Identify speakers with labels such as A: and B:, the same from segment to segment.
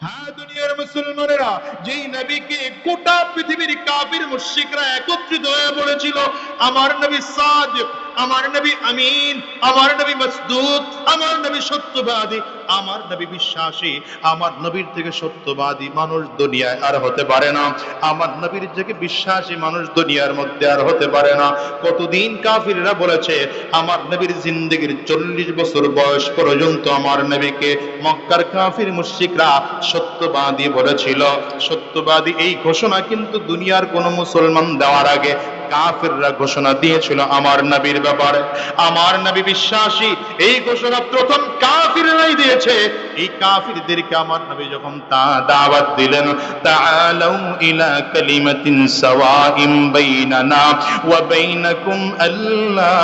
A: হ্যাঁ দুনিয়ার মুসলমানেরা, যেই নবীকে গোটা পৃথিবীর কাফির মুশরিকরা একত্রিত হয়ে বলেছিল, আমার নবী সাদিক, আমার নবী আমিন, আমার নবী মসদুদ, আমার নবী সত্যবাদী আমার নবী বিশ্বাসী, আমার নবীর থেকে সত্যবাদী মানুষ দুনিয়ায় আর হতে পারে না। আমার নবীর থেকে বিশ্বাসী মানুষ দুনিয়ার মধ্যে আর হতে পারে না। কতদিন কাফিররা বলেছে, আমার নবীর জিন্দগির চল্লিশ বছর বয়স পর্যন্ত আমার নবীকে মক্কার কাফির মুশরিকরা সত্যবাদী বলেছিল। সত্যবাদী এই ঘোষণা কিন্তু দুনিয়ার কোন মুসলমান দেওয়ার আগে কাফিররা ঘোষণা দিয়েছিল আমার নবীর ব্যাপারে। আমার নবী বিশ্বাসী, এই ঘোষণা প্রথম কাফিররাই দিয়েছে। এই কাফিরদেরকে আমার নবী যখন তা দাওয়াত দিলেন, তাআলাউ ইলা কালিমাতিন সাওয়াইম বাইনানা ওয়া বাইনাকুম আল্লা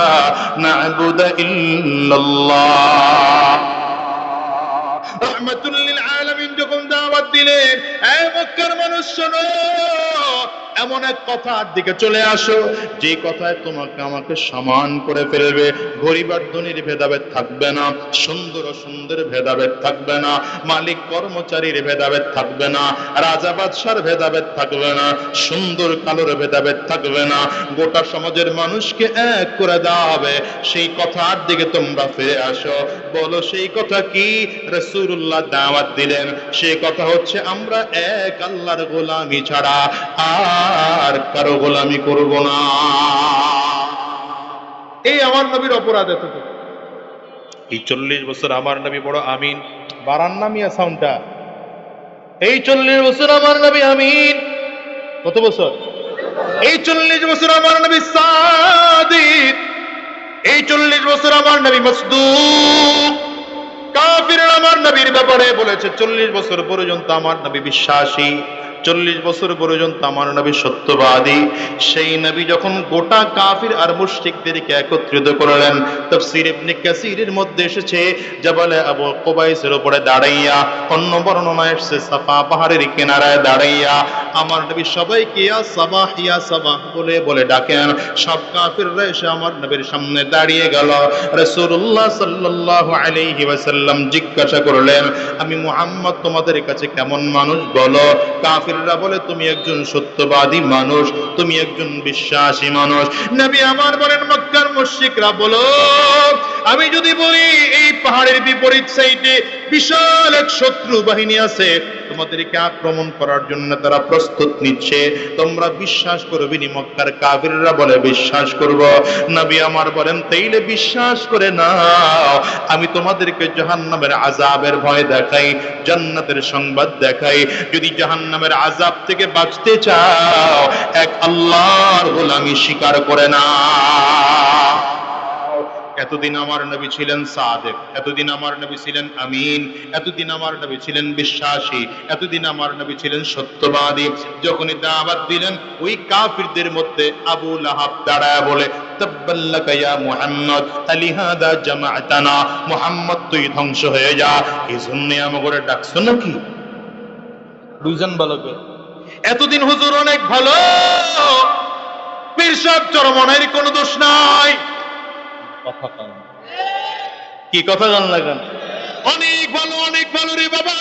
A: না'বুদা ইল্লাল্লাহ। রহমাতুল লিল আলামিন যখন দাওয়াত দিলেন, এ মক্কার মানুষ শোনো এমন এক কথার দিকে চলে আসো, যে কথায় তোমাকে আমাকে সমান করে ফেলবে। গরিব আর ধনীর ভেদাভেদ থাকবে না, সুন্দর ও সুন্দর ভেদাভেদ থাকবে না, মালিক কর্মচারীর ভেদাভেদ থাকবে না, রাজা বাদশার ভেদাভেদ থাকবে না, সুন্দর কালোর ভেদাভেদ থাকবে না। গোটা সমাজের মানুষকে এক করে দেওয়া হবে। সেই কথার দিকে তোমরা ফিরে আসো। বলো, সেই কথা কি রসুল্লাহ দাওয়াত দিলেন? সেই কথা হচ্ছে, আমরা এক আল্লাহর গোলামি ছাড়া আর কারও গোলামি করব না। এই আমার নবীর অপরাধ এতটুকু। এই চল্লিশ বছর আমার নবী বড় আমিন। বারান নামিয়া সাউন্ডটা এই চল্লিশ বছর আমার নবী আমিন। কত বছর? এই চল্লিশ বছর আমার নবী সাদিক। এই চল্লিশ বছর আমার নবী মসদুক। কাফির আমার নবীর ব্যাপারে বলেছে চল্লিশ বছর পর্যন্ত আমার নবী বিশ্বাসী। চল্লিশ বছর পর্যন্ত আমার নবী সত্যবাদী। সেই নবী যখন গোটা কাফির আর মুশরিকদেরকে একত্রিত করলেন, তাফসীর ইবনে কাসিরের মধ্যে এসেছে, জাবালে আবু কুবাইসের উপরে দাঁড়াইয়া অন্য বর্ণনা এসেছে, সাফা পাহাড়ের কিনারায় দাঁড়াইয়া। আমার নবী সবাইকে, ইয়া সাবাহ ইয়া সাবাহ বলে বলে ডাকেন। সব কাফিররা এসে আমার নবীর সামনে দাঁড়িয়ে গেল। রাসূলুল্লাহ সাল্লাল্লাহু আলাইহি ওয়াসাল্লাম জিজ্ঞাসা করলেন, আমি মুহাম্মদ, তোমাদের কাছে কেমন মানুষ? বলো কাফিররা বলে, তুমি একজন সত্যবাদী মানুষ, তুমি একজন বিশ্বাসী মানুষ। নবী আমার বলেন, মক্কার মুশরিকরা বলো, আমি যদি বলি, এই পাহাড়ের বিপরীত সাইডে বিশাল এক শত্রু বাহিনী আছে। তোমাদেরকে আক্রমণ করার জন্য তারা প্রস্তুত নিচ্ছে। তোমরা বিশ্বাস করবে নি মক্কার কাফিররা বলে, বিশ্বাস করব। নবী আমার বলেন, তাইলে বিশ্বাস করে নাও। আমি তোমাদেরকে জাহান্নামের আযাবের ভয় দেখাই, জান্নাতের সংবাদ দেখাই। যদি জাহান্নামের আযাব থেকে বাঁচতে চাও, এক আল্লাহর গোলামি স্বীকার করে না এতদিন আমার নবী ছিলেন সাদেক, এতদিন আমার নবী ছিলেন আমিন, এতদিন আমার নবী ছিলেন বিশ্বাসী, এতদিন আমার নবী ছিলেন সত্যবাদী। যখনই দাওয়াত দিলেন, ওই কাফিরদের মধ্যে আবু লাহাব দাঁড়ায় বলে ধ্বংস হয়ে যা। এতদিন হুজুর অনেক ভালো চরমনের কোনো দোষ নাই। কথা কান। কি কথা অনেক ভালো অনেক ভালো রে বাবা।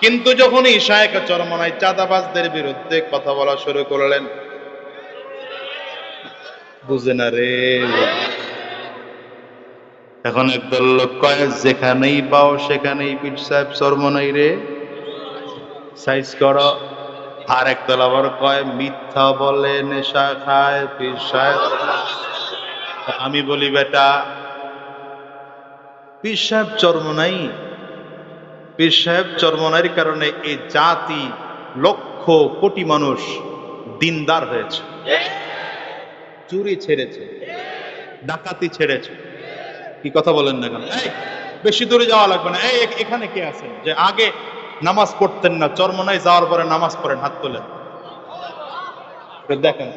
A: কিন্তু যখন ঈশায়ক চরমনায় চাঁদাবাজদের বিরুদ্ধে কথা বলা শুরু করলেন বুঝে না রে এখন একদল লোক কয় যেখানেই পাও সেখানেই পীর সাহেব চরমনাই রে। সাইজ করো। আর একদল আবার কয় মিথ্যা বলে নেশা খায় পীর সাহেব। আমি বলি, বেটা, পীর সাহেব চর্ম নাই। পীর সাহেব চর্ম নাই কারণে এই জাতি লক্ষ কোটি মানুষ দিনদার হয়েছে। চুরি ছেড়েছে, ডাকাতি ছেড়েছে। কি কথা বলেন না কেন? বেশি দূরে যাওয়া লাগবে না। এখানে কে আছেন? যে আগে নামাজ পড়তেন না চর্মনায় যাওয়ার পরে নামাজ পড়েন, হাত তোলেন। দেখেন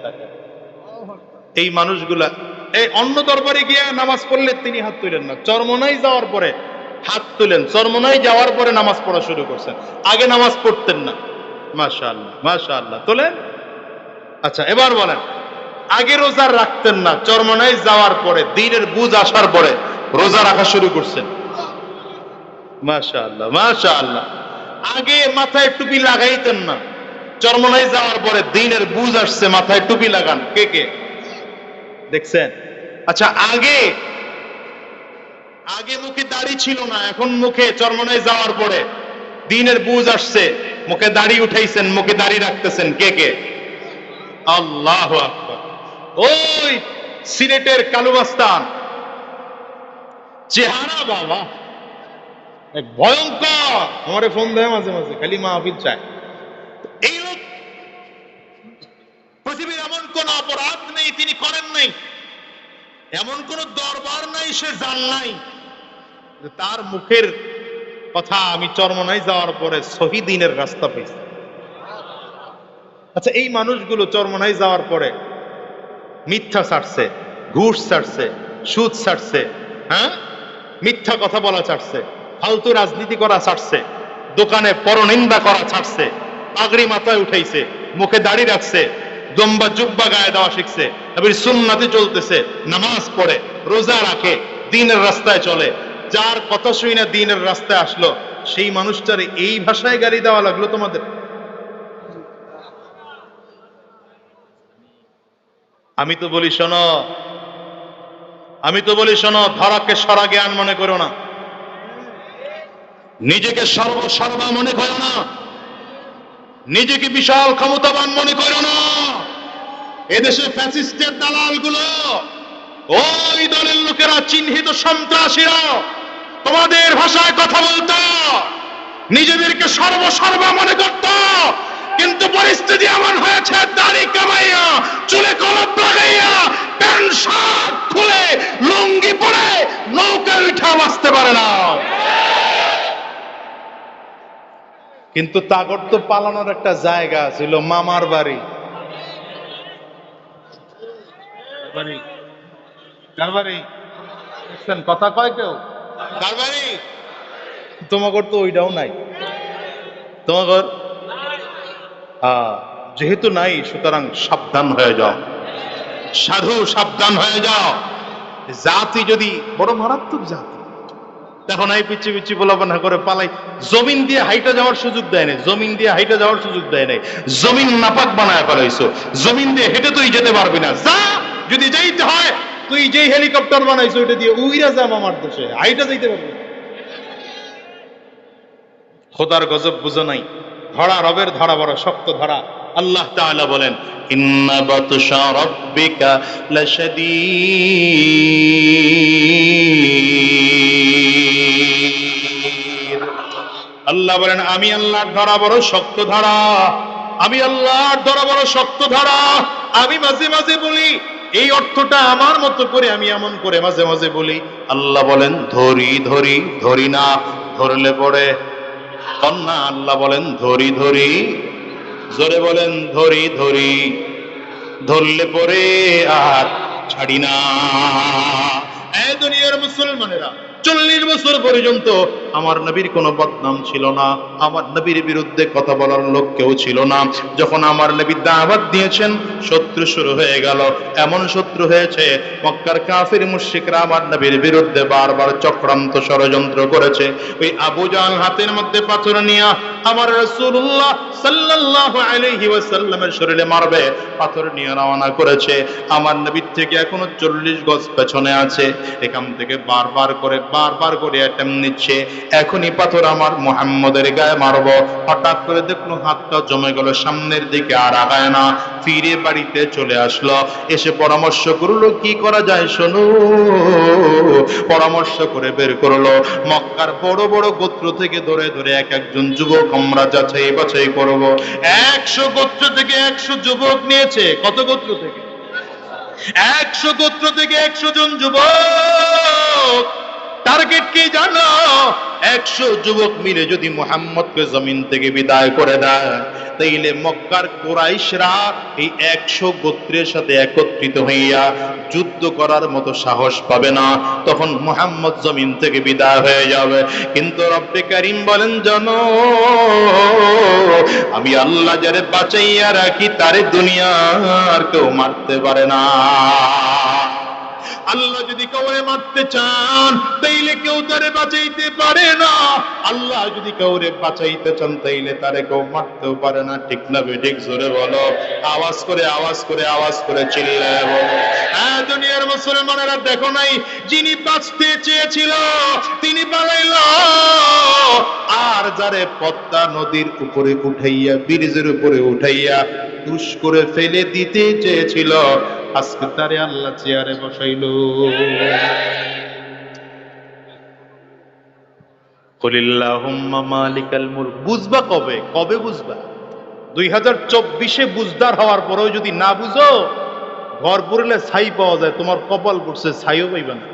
A: এই মানুষগুলা এই অন্য দরবারে গিয়ে নামাজ পড়লে তিনি হাত তুলেন না। চরমনাই যাওয়ার পরে হাত তুলেন। চরমনাই যাওয়ার পরে নামাজ পড়া শুরু করছেন। আগে নামাজ পড়তেন না। মাশা আল্লাহ মাশা তোলেন? আচ্ছা এবার বলেন, আগে রোজা রাখতেন না, চরমনাই যাওয়ার পরে, দিনের বুঝ আসার পরে রোজা রাখা শুরু করছেন। মাশা আল্লাহ মাশা আল্লাহ আগে মাথায় টুপি লাগাইতেন না। চরমনাই যাওয়ার পরে দিনের বুঝ আসছে, মাথায় টুপি লাগান। কে কে? দেখছেন? আচ্ছা আগে আগে মুখে দাড়ি ছিল না এখন মুখে চরমনায় যাওয়ার পরে দিনের বুঝ আসছে মুখে দাড়ি উঠাইছেন মুখে দাড়ি রাখতেছেন কে কে? আল্লাহ ওই সিলেটের কালুবাস্তান। চেহারা বাবা এক ভয়ঙ্কর। আমারে ফোন দেয় মাঝে মাঝে খালি মাহফিল চায় এই লোক পৃথিবীর এমন কোন অপরাধ নেই, তিনি করেন নাই। এমন কোন দরবার নাই, সে জান নাই। তার মুখের কথা আমি চরমনায় যাওয়ার পরে শহীদিনের রাস্তা পেয়েছি। আচ্ছা এই মানুষগুলো চরমনায় যাওয়ার পরে মিথ্যা ছাড়ছে, ঘুষ ছাড়ছে, সুদ ছাড়ছে হ্যাঁ? মিথ্যা কথা বলা ছাড়ছে, ফালতু রাজনীতি করা ছাড়ছে, দোকানে পরনিন্দা করা ছাড়ছে, পাগড়ি মাথায় উঠাইছে, মুখে দাড়ি রাখছে জম্বা জুব্বা গায়ে দেওয়া শিখছে। এবার সুন্নাতে চলতেছে। নামাজ পড়ে, রোজা রাখে, দিনের রাস্তায় চলে। যার কথা শুই না দিনের রাস্তায় আসলো, সেই মানুষটার এই ভাষায় গাড়ি দেওয়া লাগল তোমাদের। আমি তো বলি, শোনো। আমি তো বলি, শোনো, ধরাকে সরা জ্ঞান মনে করো না। নিজেকে সর্বসর্বা মনে করো না। নিজেকে বিশাল ক্ষমতাবান মনে করো না। এদেশে ফ্যাসিস্টের দালালগুলো ওই দলের লোকেরা চিহ্নিত সন্ত্রাসীরা। তোমাদের ভাষায় কথা বলতো। নিজেদেরকে সর্বসর্বা মনে করত। কিন্তু পরিস্থিতি এমন হয়েছে, দাড়ি কামাইয়া, চুলে কলপ লাগাইয়া, প্যান্ট, শার্ট খুলে লুঙ্গি পরে নৌকা উঠা বাঁচতে পারে না। কিন্তু তাগর তো পালানোর একটা জায়গা ছিল, মামার বাড়ি। বাড়ি কার বাড়ি দেখছেন কথা কয় কেউ? কার বাড়ি তোমাগর তো ওইটাও নাই। তোমাগর? যেহেতু নাই সুতরাং সাবধান হয়ে যাও। সাধু সাবধান হয়ে যাও। জাতি যদি বড় মারাত্মক জাতি। তখন এই পিচ্ছি পিচ্ছি বলাবানা করে পালাই। জমিন দিয়ে হাইটা যাওয়ার সুযোগ দেয় নাই। জমিন দিয়ে হাইটা যাওয়ার সুযোগ দেয় নাই। জমিন নাপাক বানায় ফেলাইছো। জমিন দিয়ে হেঁটে তুই যেতে পারবি না। যা! যদি যাইতে হয়, তুই যেই হেলিকপ্টার বানাইছো, ওইটা দিয়ে উইরা যা আমার দেশে। হাইটা যাইতে পারবি। খোদার গজব বুঝো নাই। ধরা, রবের ধরা, বড় শক্ত ধরা। আল্লাহ তাআলা বলেন, ইন্না বাতশা রাব্বিকা লাশাদীদ। আল্লাহ বলেন, আমি আল্লাহর ধরা, বড় শক্ত ধরা। আমি আল্লাহর ধরা, বড় শক্ত ধরা। আমি মাঝে মাঝে বলি এই অর্থটা আমার মতো করে আমি এমন করে মাঝে মাঝে বলি, আল্লাহ বলেন, ধরি ধরি ধরি না, ধরলে পড়ে কন্যা, আল্লাহ বলেন, ধরি ধরি, জোরে বলেন, ধরি ধরি, ধরলে পরে আর ছাড়ি না। এ দুনিয়ার মুসলমানেরা চল্লিশ বছর পর্যন্ত আমার নবীর কোনো বদনাম ছিল না। আমার নবীর বিরুদ্ধে কথা বলার লোক কেউ ছিল না। যখন আমার নবী দাওয়াত দিয়েছেন, শত্রু শুরু হয়ে গেল। এমন শত্রু হয়েছে, মক্কার কাফির মুশরিকরা আমার নবীর বিরুদ্ধে বারবার চক্রান্ত ষড়যন্ত্র করেছে। ওই আবু জাল হাতের মধ্যে পাথর নিয়ে আমার রসুল্লাহ সাল্লাল্লাহু আলাইহি ওয়াসাল্লামের শরীরে মারবে, পাথর নিয়ে রওনা করেছে। আমার নবীর থেকে এখনও চল্লিশ গজ পেছনে আছে। এখান থেকে বারবার করে বারবার করে অ্যাটেম্প নিচ্ছে। এখনই পাথর আমার মোহাম্মদের গায়ে মারব। হঠাৎ করে দেখল হাতটা জমে গেল, সামনের দিকে আর আগায় না। ফিরে বাড়িতে চলে আসলো। এসে পরামর্শ করল, কি করা যায় শোনো? পরামর্শ করে বের করল। মক্কার বড় বড় গোত্র থেকে ধরে ধরে এক একজন যুবক আমরা যাচাই বাছাই করব। একশো গোত্র থেকে একশো যুবক নিয়েছে। কত গোত্র থেকে? একশো গোত্র থেকে একশো জন যুবক। টার্গেট কি জানো? একশো যুবক মিলে যদি মোহাম্মদকে জমিন থেকে বিদায় করে দেয়, তাইলে মক্কার কোরাইশরা এই একশো গোত্রের সাথে একত্রিত হইয়া যুদ্ধ করার মতো সাহস পাবে না। তখন মোহাম্মদ জমিন থেকে বিদায় হয়ে যাবে। কিন্তু রব্বে কারিম বলেন, জন, আমি আল্লাহ যারে বাঁচাইয়া রাখি, তারে দুনিয়ার কেউ মারতে পারে না। আল্লাহ যদি কাউরে মারতে চান, তাইলে কেউ তারে বাঁচাইতে পারে না। আল্লাহ যদি কাউরে বাঁচাইতে চান, তাইলে তারে কেউ মারতেও পারে না। ঠিক না বেঠিক জোরে বলো। আওয়াজ করে আওয়াজ করে আওয়াজ করে চিল্লায় বলো। হ্যাঁ দুনিয়ার মুসলমানেরা দেখো নাই, যিনি বাঁচতে চেয়েছিল, তিনি পালাইল। আর যারে পদ্মা নদীর উপরে উঠাইয়া, ব্রিজের উপরে উঠাইয়া, দুষ করে ফেলে দিতে চেয়েছিল আজকে তারে আল্লাহ চেয়ারে বসাইল কলিল্লাহুম্মা মালিকাল মুলক বুঝবা কবে কবে বুঝবা দুই হাজার চব্বিশে বুঝদার হওয়ার পরেও যদি না বুঝো ঘর পুরলে ছাই পাওয়া যায় তোমার কপাল পড়ছে ছাইও পাইবা না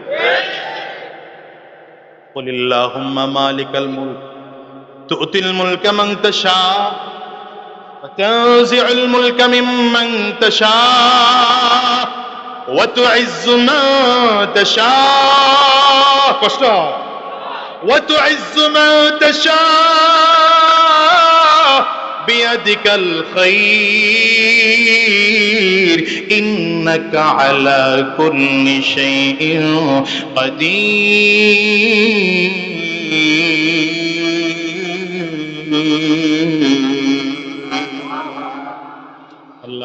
A: কলিল্লাহুম্মা মালিকাল মুলক تؤتي الملك من تشاء وتنزع الملك ممن تشاء وتعز من تشاء কষ্ট হয়। وتعز من تشاء بيدك الخير إنك على كل شيء قدير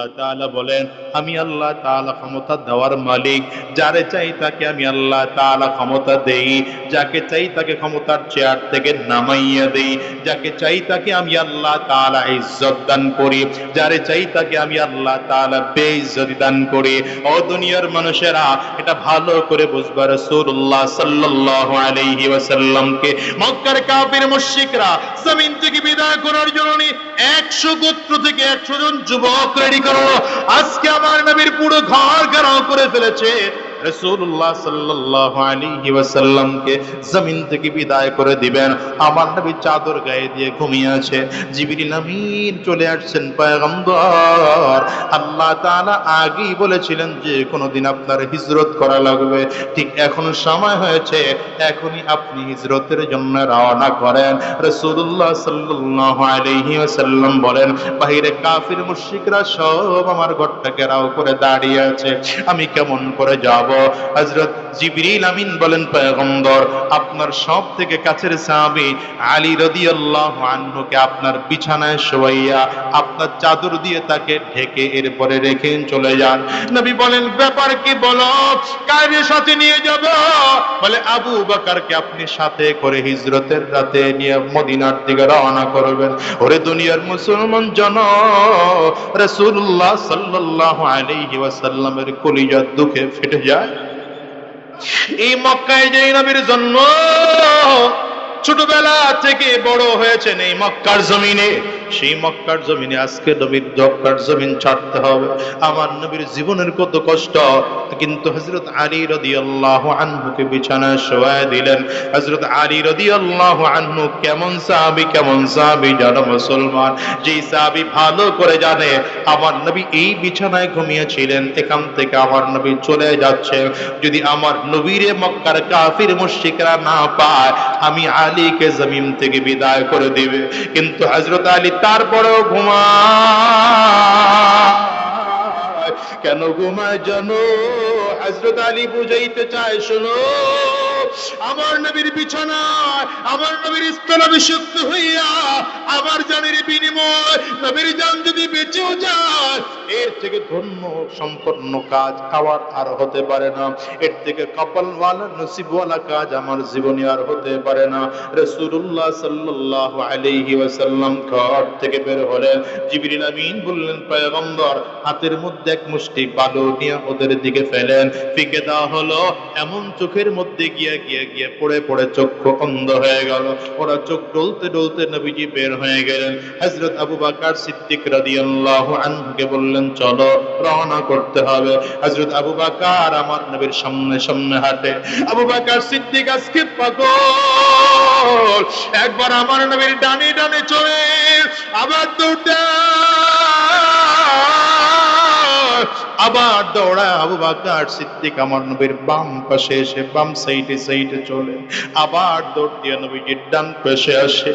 A: আল্লাহ তাআলা বলেন আমি আল্লাহ তাআলা ক্ষমতা দেওয়ার মালিক। যারে চাই তাকে আমি আল্লাহ তাআলা ক্ষমতা দেই। যাকে চাই তাকে ক্ষমতার চেয়ার থেকে নামাইয়া দেই। যাকে চাই তাকে আমি আল্লাহ তাআলা ইজ্জত দান করি। যারে চাই তাকে আমি আল্লাহ তাআলা বেইজ্জতি দান করি। ও দুনিয়ার মানুষেরা, এটা ভালো করে বুঝবা রাসূলুল্লাহ সাল্লাল্লাহু আলাইহি ওয়াসাল্লামকে। মক্কার কাফির মুশরিকরা জমিন থেকে বিদায় করার জন্য 100 গোত্র থেকে 100 জন যুবক রেডি করো আজকে আমার নবীর পুরো ঘর ঘেরাও করে ফেলেছে। রাসূলুল্লাহ সাল্লাল্লাহু আলাইহি ওয়াসাল্লামকে জমিন থেকে বিদায় করে দিবেন। আমার নবী চাদর গায়ে দিয়ে ঘুমিয়ে আছে। জিবরিল আমিন চলে আসছেন পয়গম্বর। আল্লাহ তাআলা আগেই বলেছিলেন যে, কোনোদিন আপনার হিজরত করা লাগবে। ঠিক এখন সময় হয়েছে, এখনই আপনি হিজরতের জন্য রওনা করেন। রাসূলুল্লাহ সাল্লাল্লাহু আলাইহি ওয়াসাল্লাম বলেন, বাহিরে কাফির, মুশরিকরা সব আমার ঘরটা ঘেরাও করে দাঁড়িয়ে আছে। আমি কেমন করে যাব? হযরত জিবরিল আমিন বলেন, পয়গম্বর, আপনার সব থেকে কাছের সাহাবী আলী রাদিয়াল্লাহু আনহুকে আপনার বিছানায় শোয়াইয়া আপনার চাদর দিয়ে তাকে ঢেকে এরপরে রেখে চলে যান। নবী বলেন, ব্যাপার কি বলো? কার সাথে নিয়ে যাব? বলে, আবু বকরকে আপনি সাথে করে হিজরতের রাতে নিয়ে মদিনার দিকে রওনা করবেন। ওরে দুনিয়ার মুসলমান জন, রাসূলুল্লাহ সাল্লাল্লাহু আলাইহি ওয়াসাল্লামের কলিজা দুঃখে ফেটে যায়। এই মক্কায় যে নবীর জন্ম ছোটবেলা থেকে বড় হয়েছেন এই মক্কার জমিনে। সেই মক্কার জমিনে আজকে নবীর মক্কার জমিন ছাড়তে হবে। আমার নবীর জীবনের কত কষ্ট, কিন্তু হজরত আলী রদি আল্লাহ আনহুকে বিছানায় শোয়ায় দিলেন। হজরত আলী রদি আল্লাহ আনহু কেমন সাহাবি কেমন সাহাবি জানো মুসলমান। যেই সাহাবি ভালো করে জানে, আমার নবী এই বিছানায় ঘুমিয়েছিলেন, এখান থেকে আমার নবী চলে যাচ্ছে। যদি আমার নবীরে মক্কার কাফির মুশরিকরা না পায়, আমি আলীকে জমিন থেকে বিদায় করে দিবে। কিন্তু হযরত আলী তারপরেও ঘুমা কেন ঘুমায় জানো? হজরত আলী বুঝাইতে চায় শোনো। আমার নবীর বিছানায়, আমার নবীর স্থলাভিষিক্ত হইয়া আমার জানের বিনিময়, নবীর জান যদি বেঁচেও যায়, এর থেকে ধন্য সম্পন্ন কাজ খাওয়ার আর হতে পারে না। এর থেকে কপালওয়ালা, নসিবওয়ালা কাজ আমার জীবনে আর হতে পারে না। রাসূলুল্লাহ সাল্লাল্লাহু আলাইহি ওয়াসাল্লাম ঘর থেকে বের হলেন। জিবরিল আমিন বললেন, পয়গম্বর, হাতের মধ্যে এক মুষ্টি বালু নিয়ে ওদের দিকে ফেলেন। ফিকে দেওয়া হলো, এমন চোখের মধ্যে গিয়ে গিয়ে গিয়ে পড়ে পড়ে চক্ষু অন্ধ হয়ে গেল। ওরা চোখ ডলতে ডলতে নবীজি বের হয়ে গেলেন। হযরত আবু বাকার সিদ্দিক রাদিয়াল্লাহু আনহুকে বললেন, চলো, রওনা করতে হবে। হযরত আবু বকর আমার নবীর সামনে সামনে হাঁটে। আবু বাকার সিদ্দিক আজকে পাগল। একবার আমার নবীর ডানে ডানে চলে, আবার দুটা আবার দৌড়ায় আবু বাকার সিদ্দিক আমার নবীর বাম পাশে এসে, বাম সাইডে সাইডে চলে। আবার দৌড় দিয়ে নবীজির ডান পাশে আসে।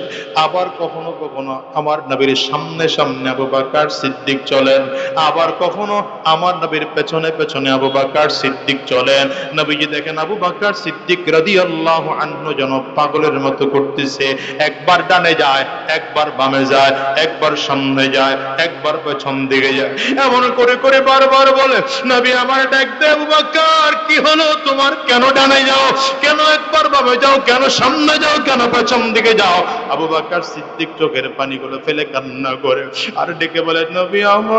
A: আবার কখনো কখনো আমার নবীর সামনে সামনে আবু বাকার সিদ্দিক চলেন। আবার কখনো আমার নবীর পেছনে পেছনে আবু বাকার সিদ্দিক চলেন। নবীজি দেখেন আবু বাকার সিদ্দিক রাদিয়াল্লাহু আনহু যেন পাগলের মতো করতেছে। একবার ডানে যায়, একবার বামে যায়, একবার সামনে যায়, একবার পেছন দিকে যায়। এমন করে করে বারবার বলে, নবী আমার ডাক দেব বাকার, কি হলো তোমার? কেন ডানে যাও? কেন একবার বাবে যাও? কেন সামনে যাও? কেন পেছন দিকে যাও? আবু বাকার সিদ্দিক চোখের পানিগুলো ফেলে কান্না করে আর ডেকে বলে, নবী আমার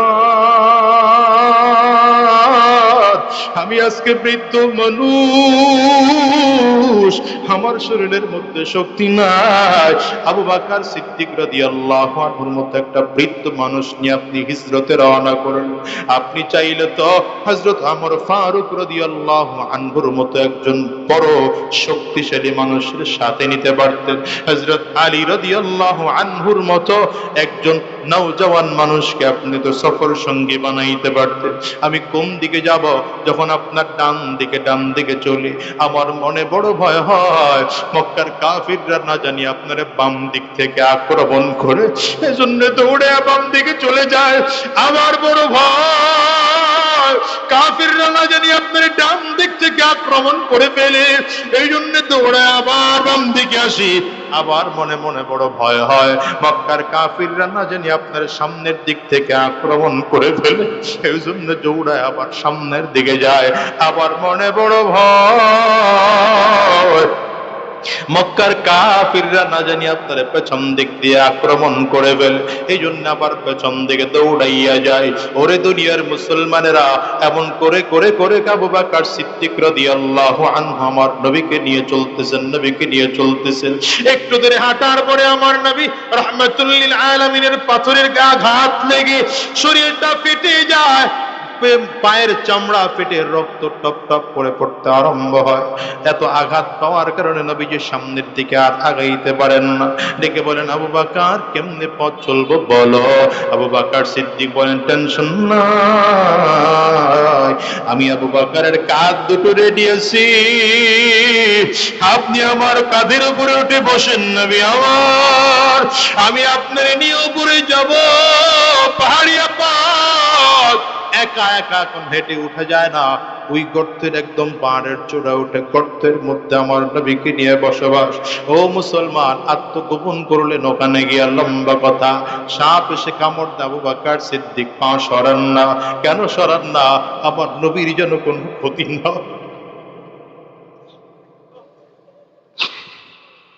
A: আমি আজকে বৃদ্ধ মানুষ। আমার শরীরের মধ্যে শক্তি নাই। আবু বাকার সিদ্দিক রাদিয়াল্লাহু আনহুর মতো একটা বৃদ্ধ মানুষ নিয়ে আপনি হিজরতে রওনা করেন। আপনি চাইলে তো হযরত আমর ফারুক রাদিয়াল্লাহু আনহুর মতো একজন বড় শক্তিশালী মানুষের সাথে নিতে পারতেন। হযরত আলী রাদিয়াল্লাহু আনহুর মতো একজন নওজওয়ান মানুষকে আপনি তো সফর সঙ্গী বানাইতে পারতেন। আমি কোন দিকে যাব? যখন আপনার ডান দিকে ডান দিকে চলি, আমার মনে বড় ভয় হয়। মক্কার কাফিররা না জানি আপনার বাম দিক থেকে আক্রমণ করে এজন্য দৌড়ে বাম দিকে চলে যায়। আমার বড় ভয়, কাফিররা না জানি আপনার ডান দিক থেকে আক্রমণ করে ফেলে। এই জন্য দৌড়ে আবার বাম দিকে আসি। আবার মনে মনে বড় ভয় হয়। মক্কার কাফিররা না জানি আপনার সামনের দিক থেকে আক্রমণ করে ফেলে সেই জন্য জৌড়ায় আবার সামনের দিকে যায়। আবার মনে বড় ভয় মক্কার কাফিররা না জানি আপনার পেছন দিক দিয়ে আক্রমণ করে ফেলে। এই জন্য আবার পেছন দিকে দৌড়াইয়া যায়। ওরে দুনিয়ার মুসলমানেরা, এমন করে করে করে কাবু বাকার সিদ্দিক রাদিয়াল্লাহু আনহু আমার নবীকে নিয়ে চলতেছেন, নবীকে নিয়ে চলতেছেন। একটু দূরে হাঁটার পরে আমার নবী রহমাতুল্লিল আলামিনের পাথরের গা ঘাত লেগে শরীরটা ফেটে যায়। পায়ের চামড়া ফেটে রক্ত টপ টপ করে পড়তে আরম্ভ হয়। এত আঘাত পাওয়ার কারণে নবীজি সামনের দিকে আর আগাইতে পারেন না। ডেকে বলেন, আবু বাকার, কেমনে পথ চলবো বলো? আবু বাকার সিদ্দিক বলেন, টেনশন নাই। আমি আবু বাকারের কাঁধ দুটো রেডি আছি। আপনি আমার কাঁধের উপরে উঠে বসেন নবী আমার। আমি আপনার নিয়ে উপরে যাব। পাহাড়িয়া পথ একা একা এখন হেঁটে উঠা যায় না। ওই গর্তের একদম পাহাড়ের চূড়া উঠে গর্তের মধ্যে আমার নবীকে নিয়ে বসবাস। ও মুসলমান, আত্মগোপন করলেন ওখানে গিয়া লম্বা কথা। সাপ এসে কামড় দাবু বাকার সিদ্দিক পা সরান না। কেন সরান না? আমার নবীর যেন কোনো ক্ষতি না।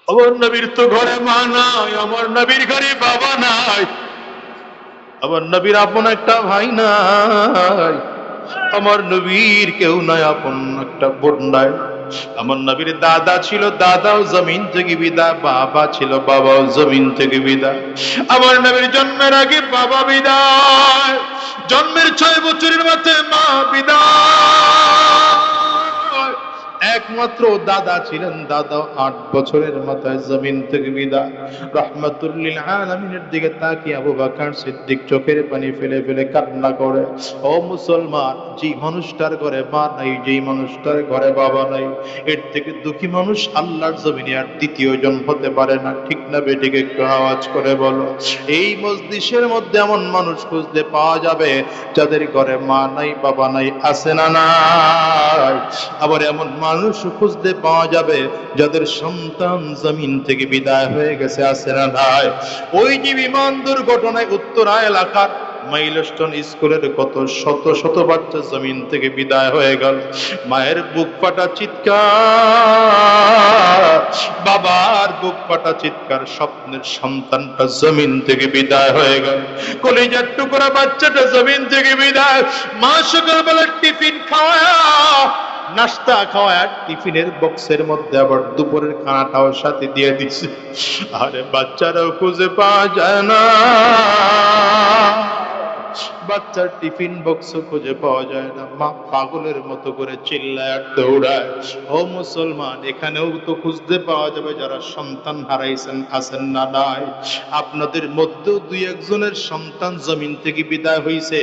A: আমার নবীর তো ঘরে মা নাই, আমার নবীর ঘরে বাবা নাই। আমার নবীর আপন একটা ভাই নাই। আমার নবীর কেউ নাই, আপন একটা বোন নাই। আমার নবীর দাদা ছিল, দাদাও জমিন থেকে বিদায় বাবা ছিল, বাবাও জমিন থেকে বিদায় আমার নবীর জন্মের আগে বাবা বিদায়, জন্মের ছয় বছরের মাথায় মা বিদায়। একমাত্র দাদা ছিলেন দাদা, আট বছরের মাথায় জমিন থেকে বিদায়। রহমতুল্লিল আলমিনের দিকে তাকিয়ে আবু বাকার সিদ্দিক চোখের পানি ফেলে ফেলে কান্না করে, ও মুসলমান যে মানুষটার ঘরে মা নাই, যেই মানুষটার ঘরে বাবা নাই, এর থেকে দুঃখী মানুষ আল্লাহর জমিনে আর দ্বিতীয় জন হতে পারে না। ঠিক না বেটিকে একটু আওয়াজ করে বলো, এই মসজিষের মধ্যে এমন মানুষ খুঁজতে পাওয়া যাবে যাদের ঘরে মা নাই, বাবা নাই, আছে না নাই? আবার এমন মানুষ খুঁজতে পাওয়া যাবে যাদের সন্তান জমিন থেকে বিদায় হয়ে গেছে, আছে না নাই। ওই যে বিমান দুর্ঘটনায় উত্তরা এলাকার মাইলস্টোন স্কুলের কত শত শত বাচ্চা জমিন থেকে বিদায় হয়ে গেল। মায়ের বুক ফাটা চিৎকার, বাবার বুক ফাটা চিৎকার, স্বপ্নের সন্তানটা জমিন থেকে বিদায় হয়ে গেল। কলিজার টুকরা বাচ্চাটা জমিন থেকে বিদায়। মা সকালবেলা টিফিন খাওয়া নাস্তা খাওয়া টিফিনের বক্সের মধ্যে আবার দুপুরের খানাটাও সাথে দিয়ে দিছে। আরে বাচ্চারাও খুঁজে পাওয়া যায় না। বাচ্চার টিফিন বক্স খুঁজে পাওয়া যায় না। মা পাগলের মতো করে চিল্লায় দৌড়ায়। ও মুসলমান, এখানেও তো খুঁজতে পাওয়া যাবে যারা সন্তান হারাইছেন, আছেন না নাই। আপনাদের মধ্যেও দুই একজনের সন্তান জমিন থেকে বিদায় হইছে।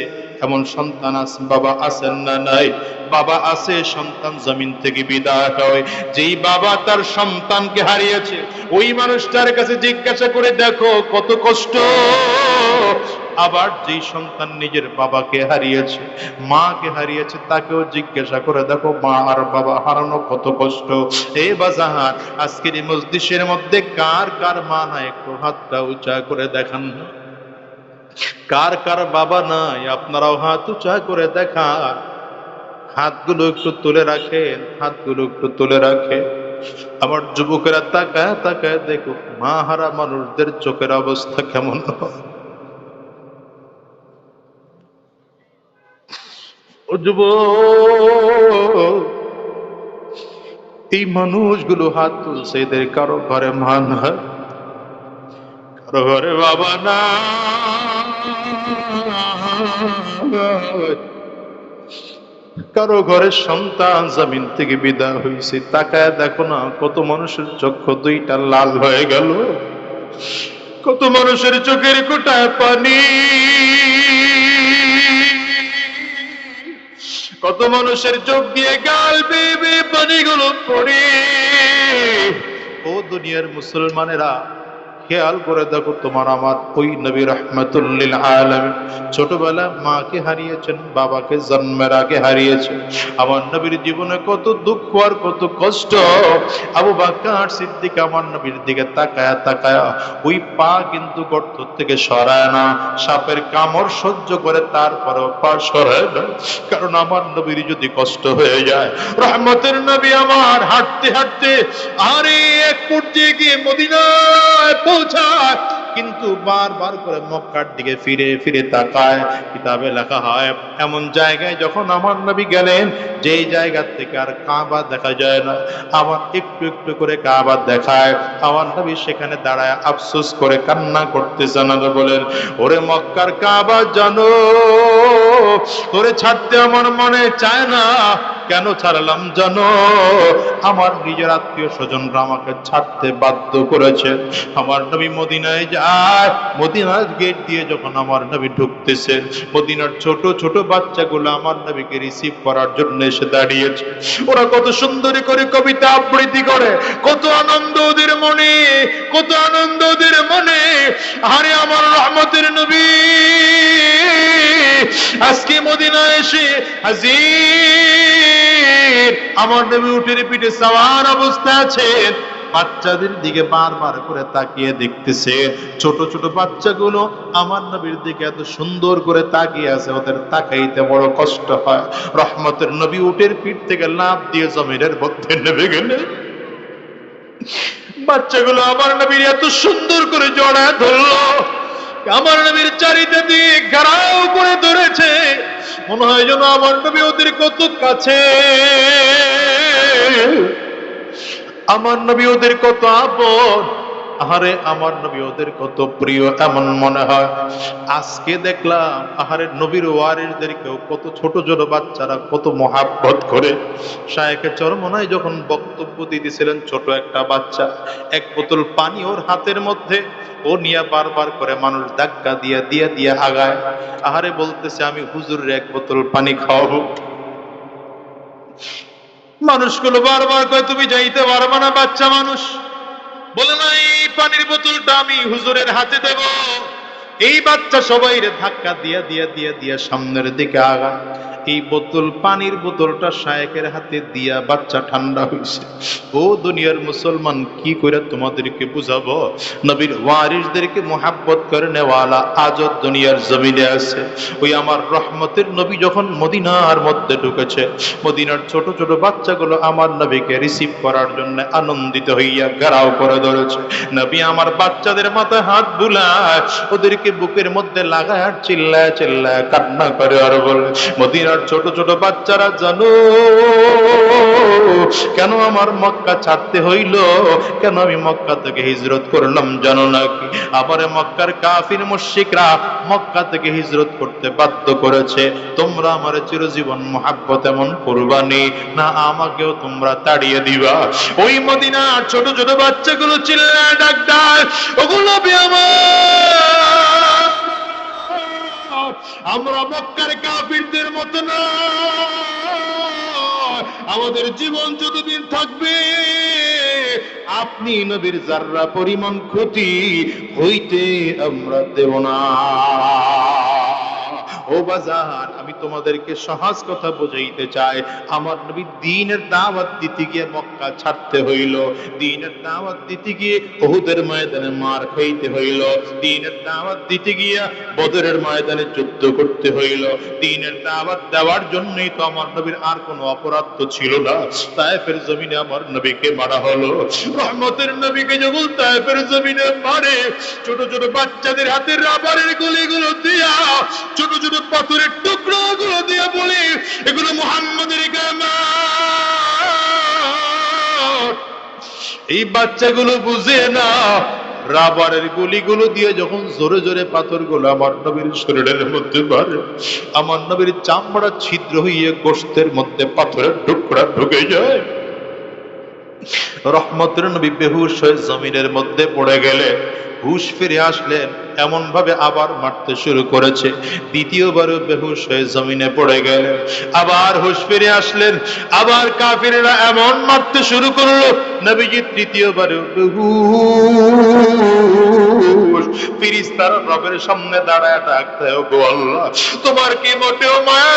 A: এমন সন্তান আছে বাবা আছেন না নাই? বাবা আছে, সন্তান জমিন থেকে বিদায় হয়। যেই বাবা তার সন্তানকে হারিয়েছে, ওই মানুষটার কাছে জিজ্ঞাসা করে দেখো কত কষ্ট। আবার যেই সন্তান নিজের বাবাকে হারিয়েছে, মাকে হারিয়েছে, তাকেও জিজ্ঞাসা করে দেখো, মা আর বাবা হারানো কত কষ্ট। এ বাজাহার আজকের এই মসজিদের মধ্যে কার কার মা না একটু হাতটা উঁচা করে দেখান। কার কার বাবা নাই? আপনারাও হাত উঁচা করে দেখা হাতগুলো একটু তুলে রাখেন, হাতগুলো একটু তুলে রাখে আমার যুবকেরা তাকায় তাকায় দেখো মা হারা মানুষদের চোখের অবস্থা কেমন যুব এই মানুষগুলো হাত তুলছে, এদের কারও ঘরে মা নাই, কারও ঘরে বাবা না কারও ঘরে সন্তান জমিন থেকে বিদায় হয়েছে তাকায় দেখো না, কত মানুষের চক্ষু দুইটা লাল হয়ে গেল। কত মানুষের চোখের কোটায় পানি। কত মানুষের চোখ দিয়ে গাল বেয়ে পানিগুলো পড়ে। ও দুনিয়ার মুসলমানেরা খেয়াল করে দেখো তোমার আমার ওই নবী রহমতুল্লিল আলম ছোটবেলা মাকে হারিয়েছেন, বাবাকে জন্মের আগে হারিয়েছেন। আমার নবীর জীবনে কত দুঃখ আর কত কষ্ট। আবু বাক্কার সিদ্দিক আমার নবীর দিকে তাকায়া তাকায়া ওই পা কিন্তু গর্ত থেকে সরায় না। সাপের কামড় সহ্য করে তারপরেও পা সরায় না। কারণ আমার নবীর যদি কষ্ট হয়ে যায়, রহমতের নবী আমার হাঁটতে হাঁটতে আরে এক পর্যায়ে গিয়ে মদিনায় পৌঁছায়। কিন্তু বারবার করে মক্কার দিকে ফিরে ফিরে তাকায়। কিতাবে লেখা হয়, এমন জায়গায় যখন আমার নবী গেলেন, যেই জায়গা থেকে আর কাবা দেখা যায় না। আমার একটু একটু করে কাবা দেখায়। আমার নবী সেখানে দাঁড়ায় আফসোস করে কান্না করতে জানালো বলেন, ওরে মক্কার কাবা জানো, তোরে ছাড়তে আমার মনে চায় না। কেন ছাড়লাম জানো? আমার নিজের আত্মীয় স্বজনরা আমাকে ছাড়তে বাধ্য করেছে। আমার নবী মদিনায় যায়। মদিনার গেট দিয়ে যখন আমার নবী ঢুকতেছে, মদিনার ছোট ছোট বাচ্চাগুলো আমার নবীকে রিসিভ করার জন্য এসে দাঁড়িয়েছে। ওরা কত সুন্দরী করে কবিতা আবৃত্তি করে, কত আনন্দ ওদের মনে, কত আনন্দ ওদের মনে। আরে আমার রহমতের নবী, আজকে মদিনা এসে হাজির। আমার নবী উঠে পিঠে সাওয়ার অবস্থা আছেন বাচ্চাদের দিকে বারবার করে তাকিয়ে দেখতেছে। ছোট ছোট বাচ্চাগুলো আমার নবীর দিকে এত সুন্দর করে তাকিয়ে আছে, ওদের তাকাইতে বড় কষ্ট হয়। রহমতের নবী উটের পিঠ থেকে লাভ দিয়ে জমিনের মধ্যে নেমে গেলে। বাচ্চাগুলো আমার নবীর এত সুন্দর করে জড়ায় ধরলো। আমার নবীর চারিতে দিয়ে ঘেরাও করে ধরেছে। মনে হয় যেন আমার নবী ওদের কত কাছে। আমার নবী ওদের কত আপন। আহারে আমার নবী ওদের কত প্রিয়, এমন মনে হয়। আজকে দেখলাম, আহারে নবীর ওয়ারিসদেরকেও কত ছোট ছোট বাচ্চারা কত মহাব্বত করে। শায়েখে চরমনায় যখন বক্তব্য দিতেছিলেন ছোট একটা বাচ্চা, এক বোতল পানি ওর হাতের মধ্যে, ও নিয়ে বারবার করে মানুষ ধাক্কা দিয়া দিয়া দিয়া আগায়। আহারে বলতেছে, আমি হুজুরের এক বোতল পানি খাওয়াবো। মানুষগুলো বারবার করে তুমি যাইতে পারবে না, বাচ্চা মানুষ। বলে না এই পানির বোতলটা আমি হুজুরের হাতে দেব। এই বাচ্চা সবাই রে ধাক্কা দিয়া দিয়া দিয়া দিয়া সামনের দিকে আগা এই বোতল, পানির বোতলটা শায়েকের হাতে দিয়া বাচ্চা ঠান্ডা হয়েছে ও দুনিয়ার মুসলমান, কি করে তোমাদেরকে বুঝাবো? নবীর ওয়ারিসদেরকে মোহাব্বত করে নেওয়ালা আজও দুনিয়ার জমিনে আছে। ওই আমার রহমতের নবী যখন মদিনার মধ্যে ঢুকেছে, মদিনার ছোট ছোট বাচ্চাগুলো আমার নবীকে রিসিভ করার জন্য আনন্দিত হইয়া গারাও করে ধরেছে। নবী আমার বাচ্চাদের মাথায় হাত বুলায়, ওদেরকে বুকের মধ্যে লাগায়, চিল্লায় চিল্লায় কান্না করে আর বলে, মদিনার ছোট ছোট বাচ্চারা জানো, কেন আমার মক্কা ছাড়তে হইল? কেন আমি মক্কা থেকে হিজরত করলাম জানো নাকি? আবার মক্কার কাফির মুশরিকরা মক্কা থেকে হিজরত করতে বাধ্য করেছে। তোমরা আমার চিরজীবন মহাব্বত এমন করবানি না। আমাকেও তোমরা তাড়িয়ে দিবা। ওই মদিনার ছোট ছোট বাচ্চাগুলো চিল্লায় ডাক ডাক ওগুলো আমার! আমরা মক্কার কাফিরদের মত না আমাদের জীবন যতদিন থাকবে, আপনি নবীর যার্রা পরিমাণ ক্ষতি হইতে আমরা দেব না। ও আমি তোমাদেরকে সহজ কথা বুঝাইতে চাই। আমার নবী দিনের দাওয়াত দিতে গিয়ে মক্কা ছাড়তে হইল। দিনের দাওয়াত দিতে গিয়ে ওহুদের ময়দানে মার খাইতে হইল। দিনের দাওয়াত দিতে গিয়ে বদরের ময়দানে যুদ্ধ করতে হইল। দিনের দাওয়াত দেওয়ার জন্যই তো আমার নবীর আর কোনো অপরাধ তো ছিল না। তায়েফের জমিনে আমার নবীকে মারা হলো। রহমতের নবীকে যখন তায়েফের জমিনে মারে, ছোট ছোট বাচ্চাদের হাতের রাবারের গুলিগুলো দিয়া, ছোট ছোট পাথরের টুকরো গুলো দিয়া বলে, এগুলো মোহাম্মদের এই বাচ্চাগুলো বুঝে না, রাবারের গুলিগুলো দিয়ে যখন জোরে জোরে পাথরগুলো আমার নবীর শরীরের মধ্যে মারে আমার নবীর চামড়া ছিদ্র হইয়ে গোষ্ঠের মধ্যে পাথরের টুকরা ঢুকে যায়। রহমতের নবী বেহুশ হয়ে জমিনের মধ্যে পড়ে গেলে হুশ ফিরে আসলেন এমন ভাবে আবার মারতে শুরু করেছে। দ্বিতীয়বারও বেহুশ হয়ে জমিনে পড়ে গেলেন আবার হুশ ফিরে আসলেন, আবার কাফিরেরা এমন মারতে শুরু করল, নবীজি তৃতীয়বারও বেহুশ, ফিরিস্তার রবের সামনে দাঁড়ায় ডাকতে আল্লাহ, তোমার কি মোটেও মায়া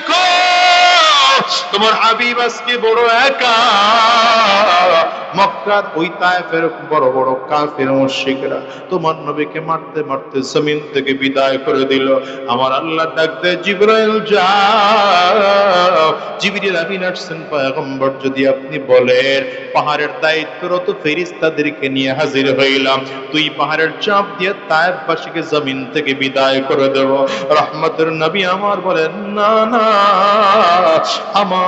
A: তাকিয়ে দেখো তোমার হাবিব আজকে বড় একা। মক্কার ওই তায়েফের বড় বড় কাফের মুশরিকরা তোমার নবীকে মারতে মারতে জমিন থেকে বিদায় করে দিল। আমার আল্লাহ ডাকতে জিবরাইল, যাও। জিবরিল আমিন আসছেন, পয়গম্বর, যদি আপনি বলেন, পাহাড়ের দায়িত্বরত ফেরিস্তাদেরকে নিয়ে হাজির হইলাম। তুই পাহাড়ের চাপ দিয়ে তায়েফবাসীকে জমিন থেকে বিদায় করে দেব। রহমতের নবী আমার বলেন, না না, আমার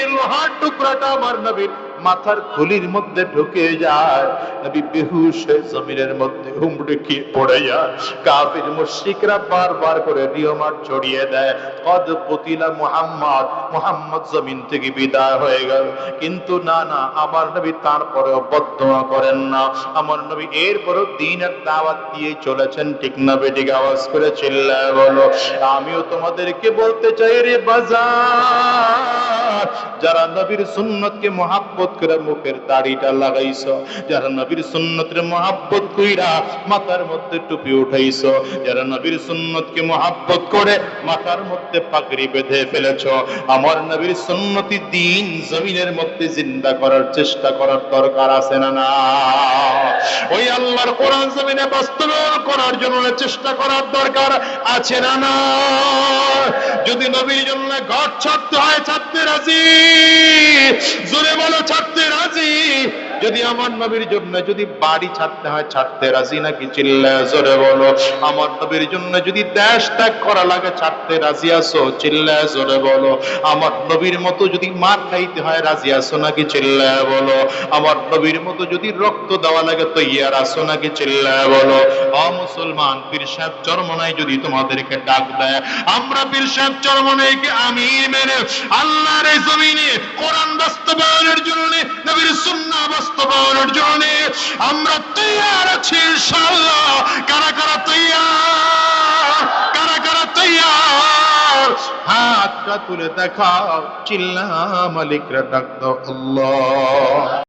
A: লোহার টুকরাটা আমার নবীর মাথার খুলির মধ্যে ঢুকে যায়। নবী বেহুশ হয়ে জমিনের মধ্যে হুমড়ে পড়ে যায়। কাফির বারবার করে নিয়মার ছড়িয়ে দেয়। কদ মুহাম্মদ মুহাম্মদ জমিন থেকে বিদায় হয়ে গেল। কিন্তু না না, আমার নবী তারপরেও বদদোয়া করেন না। আমার নবী এরপরও দিনের দাওয়াত দিয়ে চলেছেন। ঠিক না বেটিক আওয়াজ করে চিল্লায় বলো, আমিও তোমাদেরকে বলতে চাই রে বাজার। যারা নবীর সুন্নতকে মহাব্বত করে মুখের দাড়িটা লাগাইছ, যারা নবীর সুন্নতের মহাব্বত কইরা মাথার মধ্যে টুপি উঠাইছ, যারা নবীর সুন্নতকে মহাব্বত করে মাথার মধ্যে পাগড়ি বেঁধে ফেলেছ, আমার নবীর সুন্নতি দিন জমিনের মধ্যে জিন্দা করার চেষ্টা করার দরকার আছে না না? ওই আল্লাহর কোরআন জমিনে বাস্তবায়ন করার জন্য চেষ্টা করার দরকার আছে না না? যদি নবীর জন্য ঘর ছাড়তে হয়, ছাড়তে রাজি? জোরে বলো ছাড়তে রাজি? যদি আমার নবীর জন্য যদি বাড়ি ছাড়তে হয়, ছাড়তে রাজি নাকি চিল্লায়, জোরে বলো। আমার নবীর জন্য যদি দেশ ত্যাগ করা লাগে, ছাড়তে রাজি আসো চিল্লায়, জোরে বলো। আমার নবীর মতো যদি মার খাইতে হয়, রাজি আসো নাকি? চিল্লায় বলো। আমার নবীর মতো যদি রক্ত দেওয়া লাগে তো ইয়ার আসো নাকি? চিল্লায় বলো। অ মুসলমান, পীর সাহেব চরমনায় যদি তোমাদেরকে ডাক দেয়, আমরা পীর সাহেব চরমনাইকে আমি মেনে আল্লাহর জমিনে কোরআন বাস্তবায়নের জন্য নবীর সুন্নাহ বাস্তবায়নের জন্য আমরা তৈয়ার আছি ইনশাল্লাহ কারা কারা তৈয়ার? কারা কারা তৈয়ার? হাতটা তুলে দেখাও চিল্লা মালিকরা ডাক আল্লাহ।